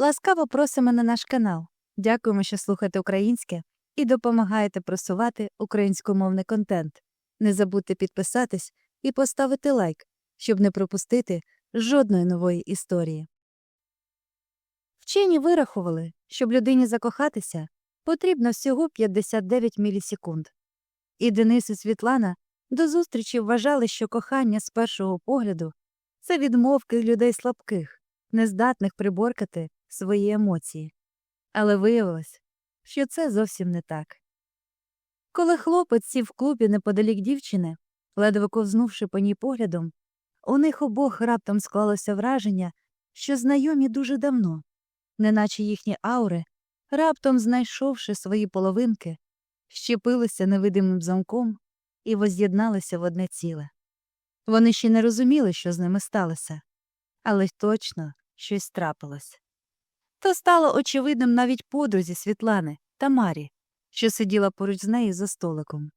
Ласкаво просимо на наш канал. Дякуємо, що слухаєте українське і допомагаєте просувати українськомовний контент. Не забудьте підписатись і поставити лайк, щоб не пропустити жодної нової історії. Вчені вирахували, щоб людині закохатися, потрібно всього 59 мілісекунд. І Денис і Світлана до зустрічі вважали, що кохання з першого погляду це відмовки людей слабких, нездатних приборкати свої емоції. Але виявилось, що це зовсім не так. Коли хлопець сів в клубі неподалік дівчини, ледве ковзнувши по ній поглядом, у них обох раптом склалося враження, що знайомі дуже давно, неначе їхні аури, раптом знайшовши свої половинки, щепилися невидимим замком і воз'єдналися в одне ціле. Вони ще не розуміли, що з ними сталося, але точно щось трапилось. То стало очевидним навіть подрузі Світлани Тамарі, що сиділа поруч з нею за столиком.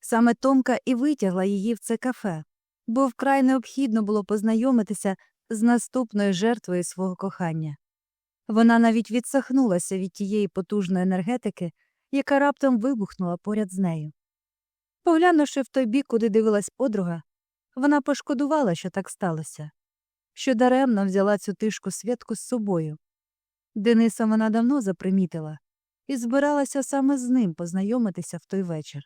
Саме Томка і витягла її в це кафе, бо вкрай необхідно було познайомитися з наступною жертвою свого кохання. Вона навіть відсахнулася від тієї потужної енергетики, яка раптом вибухнула поряд з нею. Поглянувши в той бік, куди дивилась подруга, вона пошкодувала, що так сталося, що даремно взяла цю тишку святку з собою. Дениса вона давно запримітила і збиралася саме з ним познайомитися в той вечір.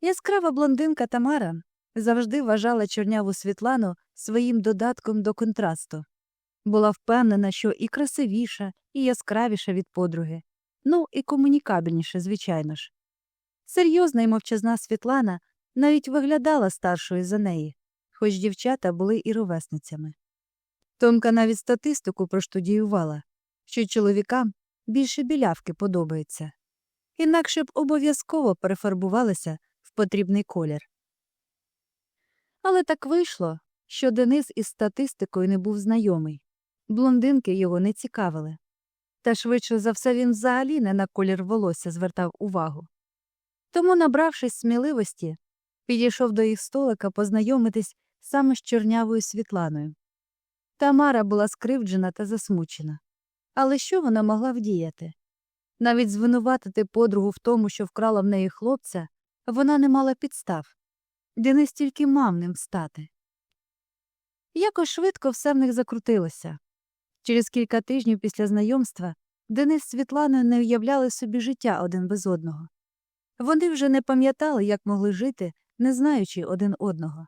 Яскрава блондинка Тамара завжди вважала чорняву Світлану своїм додатком до контрасту. Була впевнена, що і красивіша, і яскравіша від подруги, ну і комунікабельніша, звичайно ж. Серйозна і мовчазна Світлана навіть виглядала старшою за неї, хоч дівчата були і ровесницями. Томка навіть статистику проштудіювала, що чоловікам більше білявки подобається, інакше б обов'язково перефарбувалися в потрібний колір. Але так вийшло, що Денис із статистикою не був знайомий, блондинки його не цікавили. Та швидше за все він взагалі не на колір волосся звертав увагу. Тому, набравшись сміливості, підійшов до їх столика познайомитись саме з чорнявою Світланою. Тамара була скривджена та засмучена. Але що вона могла вдіяти? Навіть звинуватити подругу в тому, що вкрала в неї хлопця, вона не мала підстав. Денис тільки мав ним стати. Якось швидко все в них закрутилося. Через кілька тижнів після знайомства Денис з Світланою не уявляли собі життя один без одного. Вони вже не пам'ятали, як могли жити, не знаючи один одного.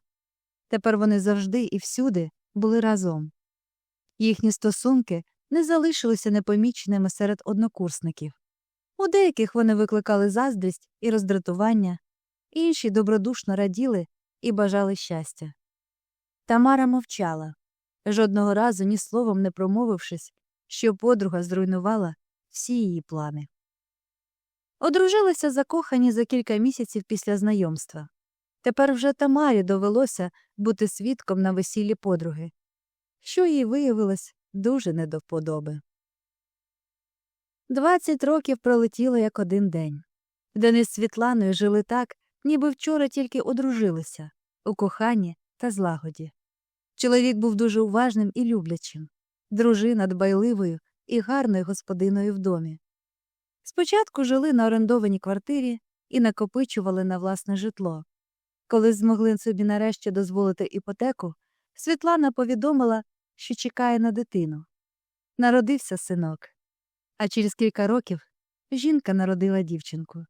Тепер вони завжди і всюди були разом. Їхні стосунки не залишилися непоміченими серед однокурсників. У деяких вони викликали заздрість і роздратування, інші добродушно раділи і бажали щастя. Тамара мовчала, жодного разу ні словом не промовившись, що подруга зруйнувала всі її плани. Одружилися закохані за кілька місяців після знайомства. Тепер вже Тамарі довелося бути свідком на весіллі подруги, що їй виявилось дуже не до вподоби. Двадцять років пролетіло як один день. Денис з Світланою жили так, ніби вчора тільки одружилися у коханні та злагоді. Чоловік був дуже уважним і люблячим, дружина дбайливою і гарною господиною в домі. Спочатку жили на орендованій квартирі і накопичували на власне житло. Коли змогли собі нарешті дозволити іпотеку, Світлана повідомила, що чекає на дитину. Народився синок, а через кілька років жінка народила дівчинку.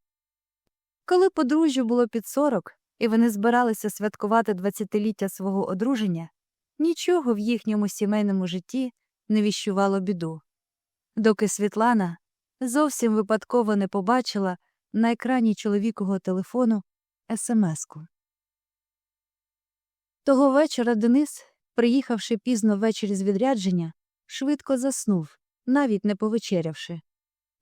Коли подружжю було під сорок, і вони збиралися святкувати двадцятиліття свого одруження, нічого в їхньому сімейному житті не віщувало біду. Доки Світлана зовсім випадково не побачила на екрані чоловікового телефону смс-ку. Того вечора Денис, приїхавши пізно ввечері з відрядження, швидко заснув, навіть не повечерявши.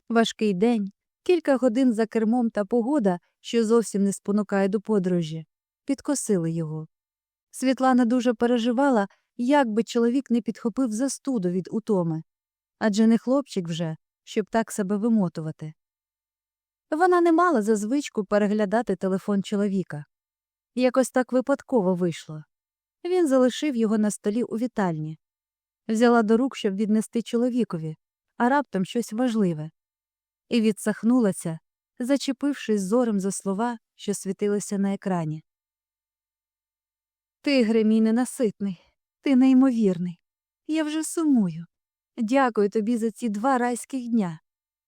Важкий день, кілька годин за кермом та погода, що зовсім не спонукає до подорожі, підкосили його. Світлана дуже переживала, як би чоловік не підхопив застуду від утоми. Адже не хлопчик вже, щоб так себе вимотувати. Вона не мала за звичку переглядати телефон чоловіка. Якось так випадково вийшло. Він залишив його на столі у вітальні. взяла до рук, щоб віднести чоловікові, а раптом щось важливе, і відсахнулася, зачепившись зором за слова, що світилися на екрані. Тигре мій ненаситний, ти неймовірний. Я вже сумую. Дякую тобі за ці два райських дня.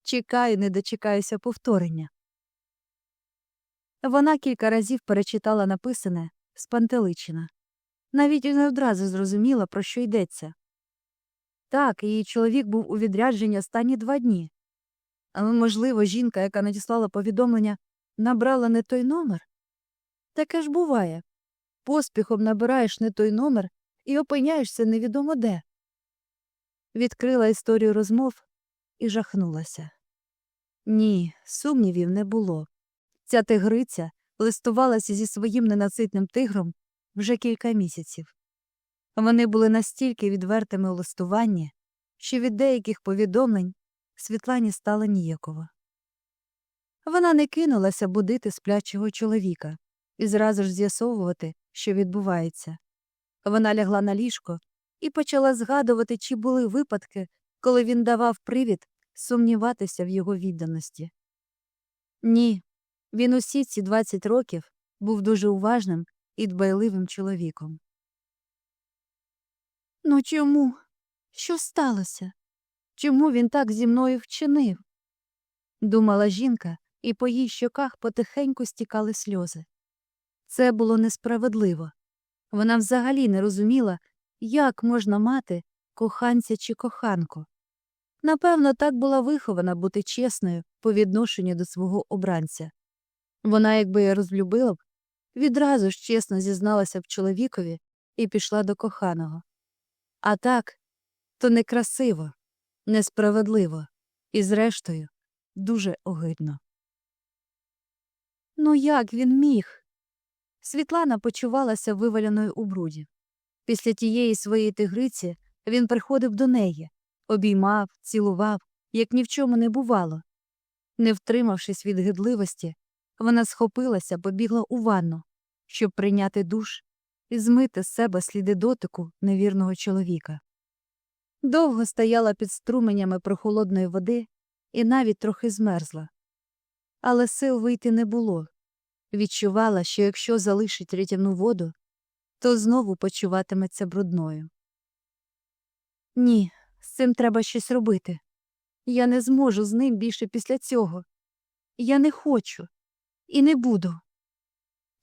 Чекаю, не дочекаюся повторення. Вона кілька разів перечитала написане спантеличена. Навіть не одразу зрозуміла, про що йдеться. Так, її чоловік був у відрядженні останні два дні. Але, можливо, жінка, яка надіслала повідомлення, набрала не той номер. Таке ж буває. Поспіхом набираєш не той номер і опиняєшся невідомо де. Відкрила історію розмов і жахнулася. Ні, сумнівів не було. Ця тигриця листувалася зі своїм ненаситним тигром вже кілька місяців. Вони були настільки відвертими у листуванні, що від деяких повідомлень Світлані стало ніяково. Вона не кинулася будити сплячого чоловіка і зразу ж з'ясовувати, що відбувається. Вона лягла на ліжко і почала згадувати, чи були випадки, коли він давав привід сумніватися в його відданості. Ні, він усі ці 20 років був дуже уважним і дбайливим чоловіком. Ну чому? Що сталося? Чому він так зі мною вчинив? думала жінка, і по її щоках потихеньку стікали сльози. Це було несправедливо. Вона взагалі не розуміла, як можна мати коханця чи коханку. Напевно, так була вихована бути чесною по відношенню до свого обранця. Вона, якби я розлюбила б, відразу ж чесно зізналася б чоловікові і пішла до коханого. А так, то некрасиво, несправедливо і, зрештою, дуже огидно. Ну як він міг? Світлана почувалася виваляною у бруді. Після тієї своєї тигриці він приходив до неї, обіймав, цілував, як ні в чому не бувало. Не втримавшись від гидливості, вона схопилася, побігла у ванну, щоб прийняти душ і змити з себе сліди дотику невірного чоловіка. Довго стояла під струменями прохолодної води і навіть трохи змерзла. Але сил вийти не було. Відчувала, що якщо залишить рятівну воду, то знову почуватиметься брудною. Ні, з цим треба щось робити. Я не зможу з ним більше після цього. Я не хочу і не буду.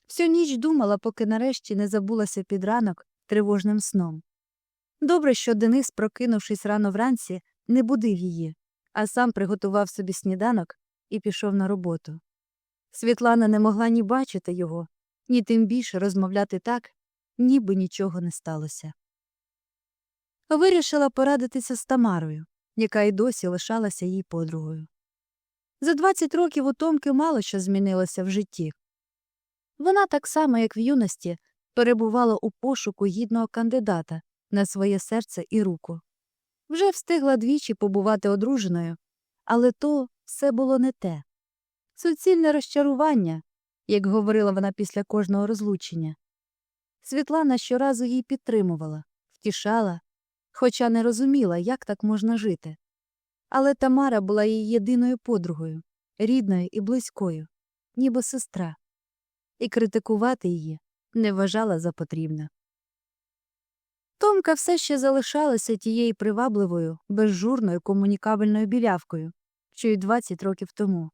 Всю ніч думала, поки нарешті не забулася під ранок тривожним сном. Добре, що Денис, прокинувшись рано вранці, не будив її, а сам приготував собі сніданок і пішов на роботу. Світлана не могла ні бачити його, ні тим більше розмовляти так, ніби нічого не сталося. Вирішила порадитися з Тамарою, яка й досі лишалася їй подругою. За 20 років у Томки мало що змінилося в житті. Вона так само, як в юності, перебувала у пошуку гідного кандидата на своє серце і руку. Вже встигла двічі побувати одруженою, але то все було не те. Суцільне розчарування, як говорила вона після кожного розлучення. Світлана щоразу їй підтримувала, втішала, хоча не розуміла, як так можна жити. Але Тамара була її єдиною подругою, рідною і близькою, ніби сестра, і критикувати її не вважала за потрібне. Томка все ще залишалася тією привабливою, безжурною комунікабельною білявкою, що й 20 років тому.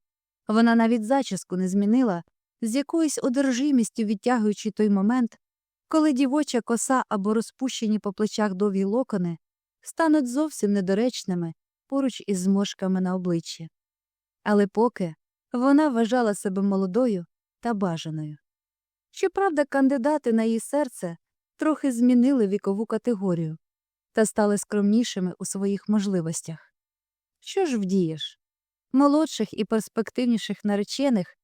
Вона навіть зачіску не змінила, з якоюсь одержимістю відтягуючи той момент, коли дівоча коса або розпущені по плечах довгі локони стануть зовсім недоречними поруч із зморшками на обличчі. Але поки вона вважала себе молодою та бажаною. Щоправда, кандидати на її серце трохи змінили вікову категорію та стали скромнішими у своїх можливостях. Що ж вдієш? Молодших і перспективніших наречених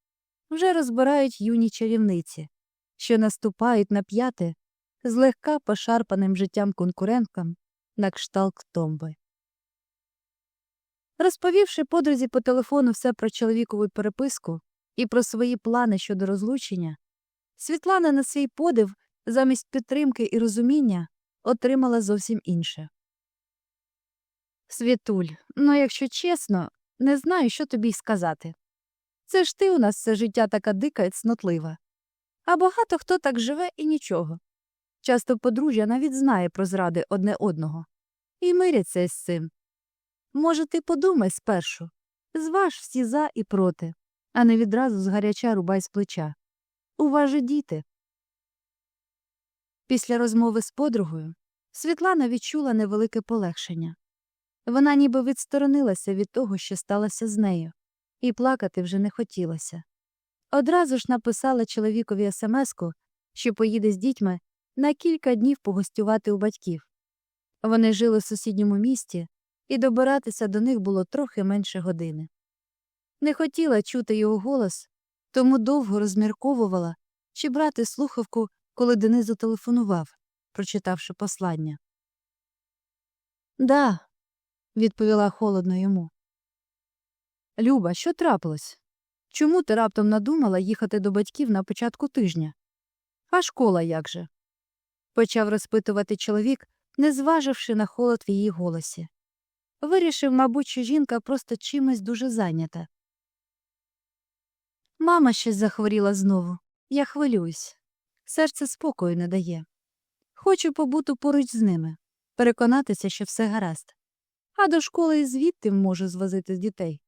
вже розбирають юні чарівниці, що наступають на п'яти злегка пошарпаним життям конкуренткам на кшталт томби. Розповівши подрузі по телефону все про чоловікову переписку і про свої плани щодо розлучення, Світлана на свій подив замість підтримки і розуміння отримала зовсім інше. Світуль, ну якщо чесно, не знаю, що тобі й сказати. Це ж ти у нас все життя така дика і цнотлива. А багато хто так живе і нічого. Часто подружжя навіть знає про зради одне одного. І миряться з цим. Може, ти подумай спершу, зваж всі за і проти, а не відразу згаряча рубай з плеча. У вас же діти. Після розмови з подругою Світлана відчула невелике полегшення. Вона ніби відсторонилася від того, що сталося з нею, і плакати вже не хотілося. Одразу ж написала чоловікові смс-ку, що поїде з дітьми на кілька днів погостювати у батьків. Вони жили в сусідньому місті, і добиратися до них було трохи менше години. Не хотіла чути його голос, тому довго розмірковувала, чи брати слухавку, коли Денис зателефонував, прочитавши послання. Да, відповіла холодно йому. Люба, що трапилось? Чому ти раптом надумала їхати до батьків на початку тижня? А школа як же? почав розпитувати чоловік, не зваживши на холод в її голосі. Вирішив, мабуть, що жінка просто чимось дуже зайнята. Мама щось захворіла знову. Я хвилююсь. Серце спокою не дає. Хочу побути поруч з ними, переконатися, що все гаразд. А до школи і звідти можу звозити дітей.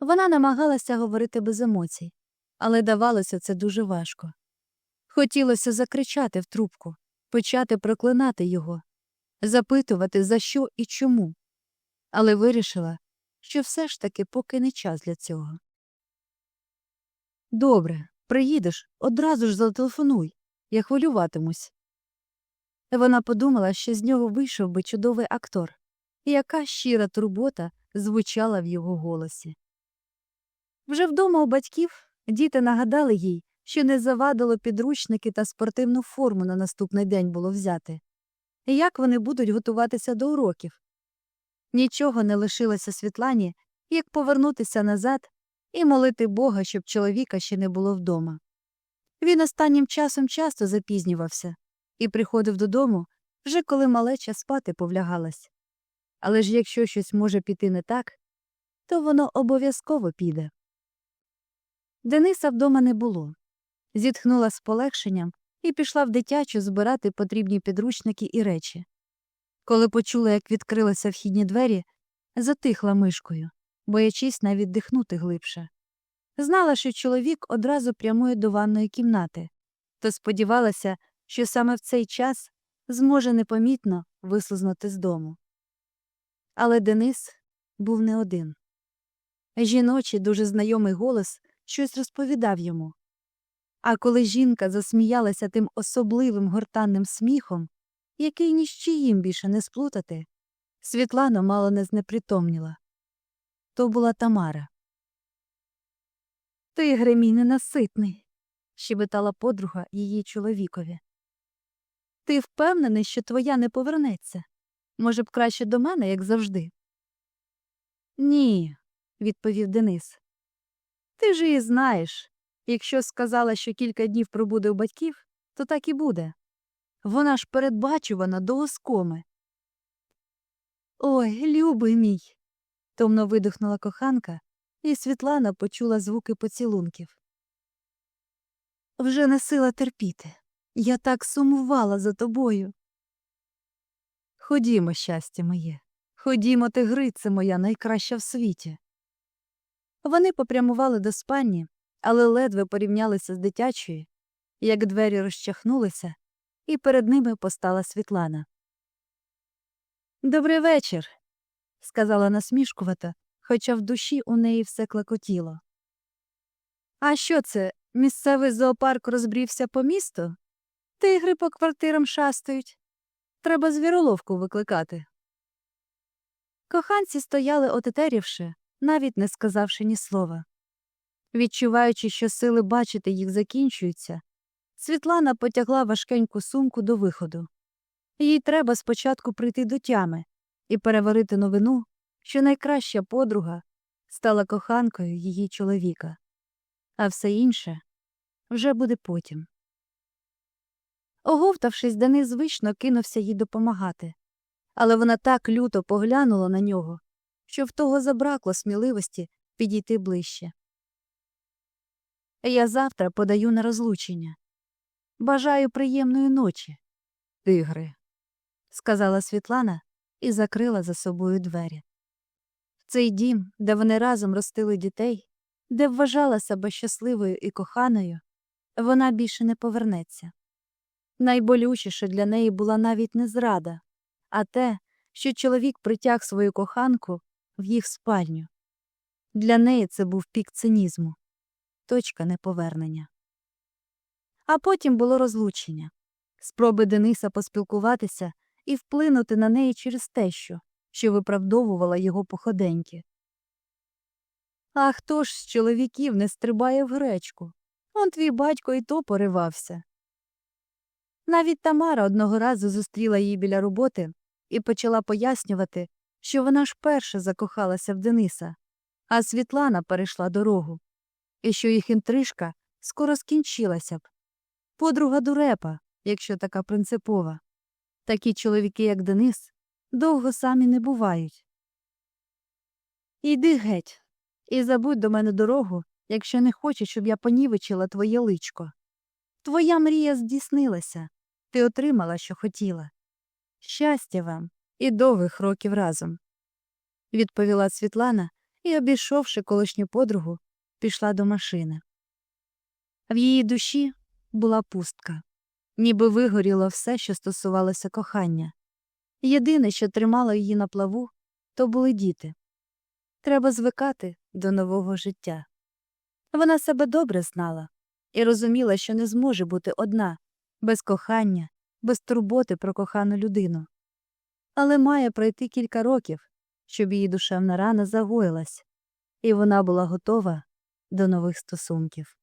Вона намагалася говорити без емоцій, але давалося це дуже важко. Хотілося закричати в трубку, почати проклинати його, запитувати, за що і чому, але вирішила, що все ж таки поки не час для цього. Добре, приїдеш, одразу ж зателефонуй, я хвилюватимусь. Вона подумала, що з нього вийшов би чудовий актор, і яка щира турбота звучала в його голосі. Вже вдома у батьків діти нагадали їй, що не завадило підручники та спортивну форму на наступний день було взяти. Як вони будуть готуватися до уроків? Нічого не лишилося Світлані, як повернутися назад і молити Бога, щоб чоловіка ще не було вдома. Він останнім часом часто запізнювався і приходив додому, вже коли малеча спати повлягалась. Але ж якщо щось може піти не так, то воно обов'язково піде. Дениса вдома не було. Зітхнула з полегшенням і пішла в дитячу збирати потрібні підручники і речі. Коли почула, як відкрилися вхідні двері, затихла мишкою, боячись навіть дихнути глибше. Знала, що чоловік одразу прямує до ванної кімнати, то сподівалася, що саме в цей час зможе непомітно вислизнути з дому. Але Денис був не один. Жіночий, дуже знайомий голос щось розповідав йому. А коли жінка засміялася тим особливим гортанним сміхом, який ні з чиїм більше не сплутати, Світлана мало не знепритомніла. То була Тамара. Ти, Гремій, ненаситний, щебетала подруга її чоловікові. Ти впевнений, що твоя не повернеться? Може б, краще до мене, як завжди? Ні, відповів Денис. Ти ж її знаєш. Якщо сказала, що кілька днів пробуде у батьків, то так і буде. Вона ж передбачувана до оскоми. Ой, любий мій. томно видихнула коханка, і Світлана почула звуки поцілунків. Вже не сила терпіти. Я так сумувала за тобою. Ходімо, щастя моє, ходімо, тигрице моя найкраща в світі. Вони попрямували до спальні, але ледве порівнялися з дитячою, як двері розчахнулися, і перед ними постала Світлана. Добрий вечір, сказала насмішкувато, хоча в душі у неї все клекотіло. А що це? Місцевий зоопарк розбрівся по місту? Тигри по квартирам шастають. Треба звіроловку викликати. Коханці стояли отетерівши, навіть не сказавши ні слова. Відчуваючи, що сили бачити їх закінчуються, Світлана потягла важкеньку сумку до виходу. Їй треба спочатку прийти до тями і переварити новину, що найкраща подруга стала коханкою її чоловіка, а все інше вже буде потім. Оговтавшись, Денис звично кинувся їй допомагати. але вона так люто поглянула на нього, що в того забракло сміливості підійти ближче. Я завтра подаю на розлучення. Бажаю приємної ночі, тигри, сказала Світлана і закрила за собою двері. В цей дім, де вони разом ростили дітей, де вважала себе щасливою і коханою, вона більше не повернеться. Найболючіше для неї була навіть не зрада, а те, що чоловік притяг свою коханку в їх спальню. Для неї це був пік цинізму, точка неповернення. А потім було розлучення, спроби Дениса поспілкуватися і вплинути на неї через тещу, що виправдовувала його походеньки. А хто ж з чоловіків не стрибає в гречку? Он твій батько і то поривався. Навіть Тамара одного разу зустріла її біля роботи і почала пояснювати, що вона ж перше закохалася в Дениса, а Світлана перейшла дорогу, і що їх інтрижка скоро скінчилася б. Подруга дурепа, якщо така принципова. Такі чоловіки, як Денис, довго самі не бувають. Іди геть, і забудь до мене дорогу, якщо не хочеш, щоб я понівечила твоє личко. Твоя мрія здійснилася, ти отримала, що хотіла. Щастя вам і довгих років разом, відповіла Світлана і, обійшовши колишню подругу, пішла до машини. В її душі була пустка, ніби вигоріло все, що стосувалося кохання. Єдине, що тримало її на плаву, то були діти. Треба звикати до нового життя. Вона себе добре знала і розуміла, що не зможе бути одна, без кохання, без турботи про кохану людину. Але має пройти кілька років, щоб її душевна рана загоїлась, і вона була готова до нових стосунків.